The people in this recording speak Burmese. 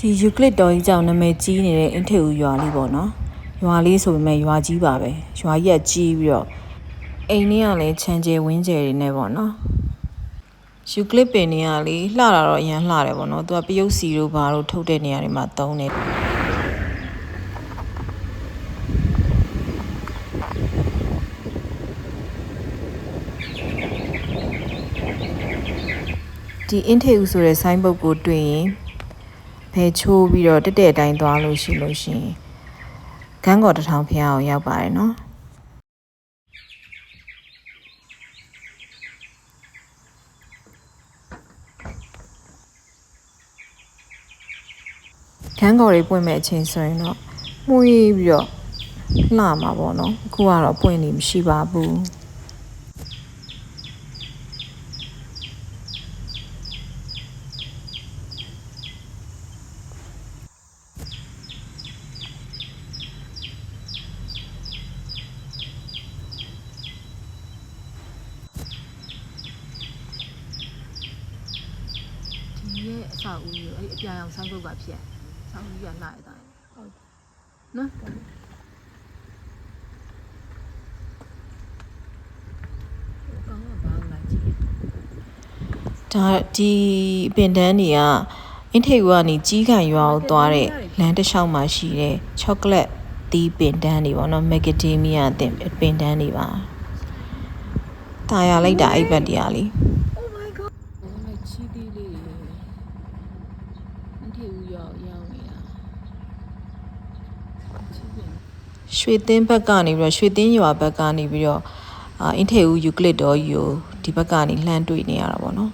ဒီယူကလစ်တော်ကြီးကြောင့်နာမည်ကြီးနေတဲ့အင်ထေဦးရွာလေးပေါ့နော်ရွာလေးဆိုပေမဲ့ရွာကြီးပါပဲရွာကြီးကကြီးပြီးတော့အိမ်လေးကလည်းချမ်းကျဲဝင်းကျဲတွေနဲ့ပေါ့နော်ယူကလစ်ပင်တွေကလေလှတာတော့အရင်လှတယ်ပေါ့နော်သူကပယုတ်စီတို့ဘာတို့ထုတ်တဲ့နေရာတွေမှာတုံးတယ်ဒီအင်ထေဦးဆိုတဲ့ဆိုင်းဘုတ်ကိုတွေ့ရင် ဘဲချိုးပြီးတော့တက်တဲ့အတိုင်းသွားလို့ရှိလို့ရှိရင်ကန်းကော်တစ်ထောင်ဖျားအောင်ရောက်ပါတယ်နော်ကန်းကော်တွေပွင့်မဲ့အချိန်ဆိုရင်တော့မှုေးပြီးတော့လှမှာပေါ့နော်အခုကတော့ပွင့်နေမရှိပါဘူး ဒီရဲ့အ ဆောက်အဦကိုအဲ့ဒီအပြာရောင်ဆိုင်းဘုတ်ကဖြစ်ဆောင်းကြီးကလှရတာဟုတ်နော် ဒါဒီပင်တန်းတွေကအင်းထိပ်ကနေကြီးခံရွာကိုသွားတဲ့လမ်းတစ်လျှောက်မှာရှိတဲ့ချောကလက်သီးပင်တန်းတွေပေါ့နော်မက်ဂဒေးမီးယာတင်ပင်တန်းတွေပါตายရလိုက်တာအဲ့ဘက်တရားလေး အန်ထေဦးရောက်ရောက်နေတာချီးပင်ရွှေသင်းဘက်ကနေပြီးတော့ရွှေသင်းရွာဘက်ကနေပြီးတော့အာအင်းထိပ်ဦးယူကလစ်တော်ကြီးကိုဒီဘက်ကနေလှမ်းတွေ့နေရတာပေါ့နော်